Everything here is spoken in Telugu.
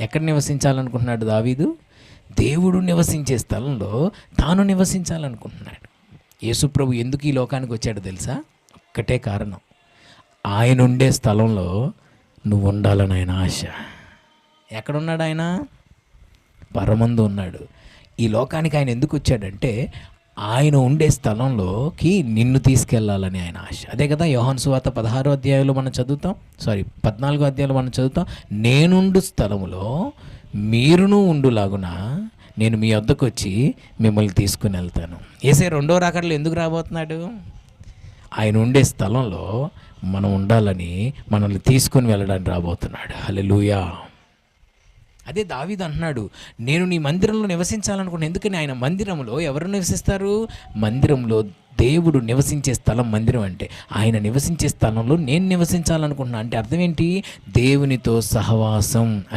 ఎక్కడ నివసించాలనుకుంటున్నాడు దావీదు? దేవుడు నివసించే స్థలంలో తాను నివసించాలనుకుంటున్నాడు. యేసుప్రభు ఎందుకు ఈ లోకానికి వచ్చాడు తెలుసా? ఒక్కటే కారణం. ఆయన ఉండే స్థలంలో నువ్వు ఉండాలని ఆయన ఆశ. ఎక్కడున్నాడు ఆయన? పరమందు ఉన్నాడు. ఈ లోకానికి ఆయన ఎందుకు వచ్చాడంటే ఆయన ఉండే స్థలంలోకి నిన్ను తీసుకెళ్ళాలని ఆయన ఆశ. అదే కదా యోహన్ సువాత పదహారో అధ్యాయంలో మనం చదువుతాం? సారీ పద్నాలుగో అధ్యాయంలో మనం చదువుతాం? నేనుండు స్థలములో మీరును ఉండులాగున నేను మీ వద్దకు వచ్చి మిమ్మల్ని తీసుకుని వెళ్తాను. ఏసే రెండో రాకడలో ఎందుకు రాబోతున్నాడు? ఆయన ఉండే స్థలంలో మనం ఉండాలని మనల్ని తీసుకొని వెళ్ళడానికి రాబోతున్నాడు. హల్లెలూయా అదే దావీదు అంటున్నాడు నేను నీ మందిరంలో నివసించాలనుకున్నాను ఎందుకని ఆయన మందిరంలో ఎవరు నివసిస్తారు? మందిరంలో దేవుడు నివసించే స్థలం మందిరం అంటే ఆయన నివసించే స్థలంలో నేను నివసించాలనుకుంటున్నాను అంటే అర్థం ఏంటి? దేవునితో సహవాసం.